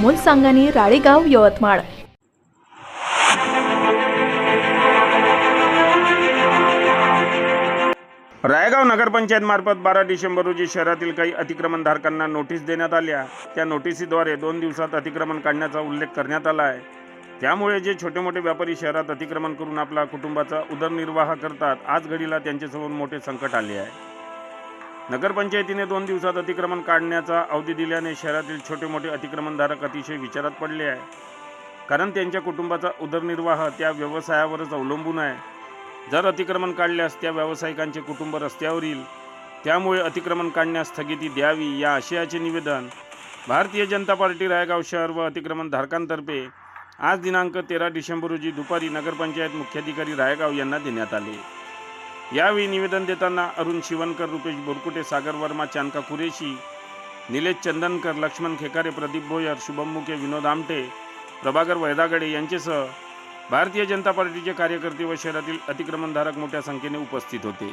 अमोल सांगानी राळेगाव यवतमाळ. रायगाव नगरपंचायत मार्फत बारा डिसेंबर रोजी शहरातील काही अतिक्रमणधारकांना नोटीस देण्यात आल्या त्या नोटिसीद्वारे दोन दिवसात अतिक्रमण काढण्याचा उल्लेख करण्यात आला आहे. त्यामुळे जे छोटे मोठे व्यापारी शहरात अतिक्रमण करून आपला कुटुंबाचा उदरनिर्वाह करतात आज घडीला त्यांच्यासमोर मोठे संकट आले आहे. नगरपंचायतीने दोन दिवसात अतिक्रमण काढण्याचा अवधी दिल्याने शहरातील छोटे मोठे अतिक्रमणधारक अतिशय विचारात पडले आहे कारण त्यांच्या कुटुंबाचा उदरनिर्वाह त्या व्यवसायावरच अवलंबून आहे. जर अतिक्रमण काढल्यास त्या व्यावसायिकांचे कुटुंब रस्त्यावर येईल. त्यामुळे अतिक्रमण काढण्यास स्थगिती द्यावी या आशयाचे निवेदन भारतीय जनता पार्टी रायगाव शहर व अतिक्रमणधारकांतर्फे आज दिनांक तेरा डिसेंबर रोजी दुपारी नगरपंचायत मुख्याधिकारी रायगाव यांना देण्यात आले. यावेळी निवेदन देताना अरुण शिवनकर रुपेश बोरकुटे सागर वर्मा चानका कुरेशी निलेश चंदनकर लक्ष्मण खेकारे प्रदीप भोयर शुभम मुके विनोद आमटे प्रभाकर वैदागडे यांच्यासह भारतीय जनता पार्टीचे कार्यकर्ते व शहरातील अतिक्रमणधारक मोठ्या संख्येने उपस्थित होते.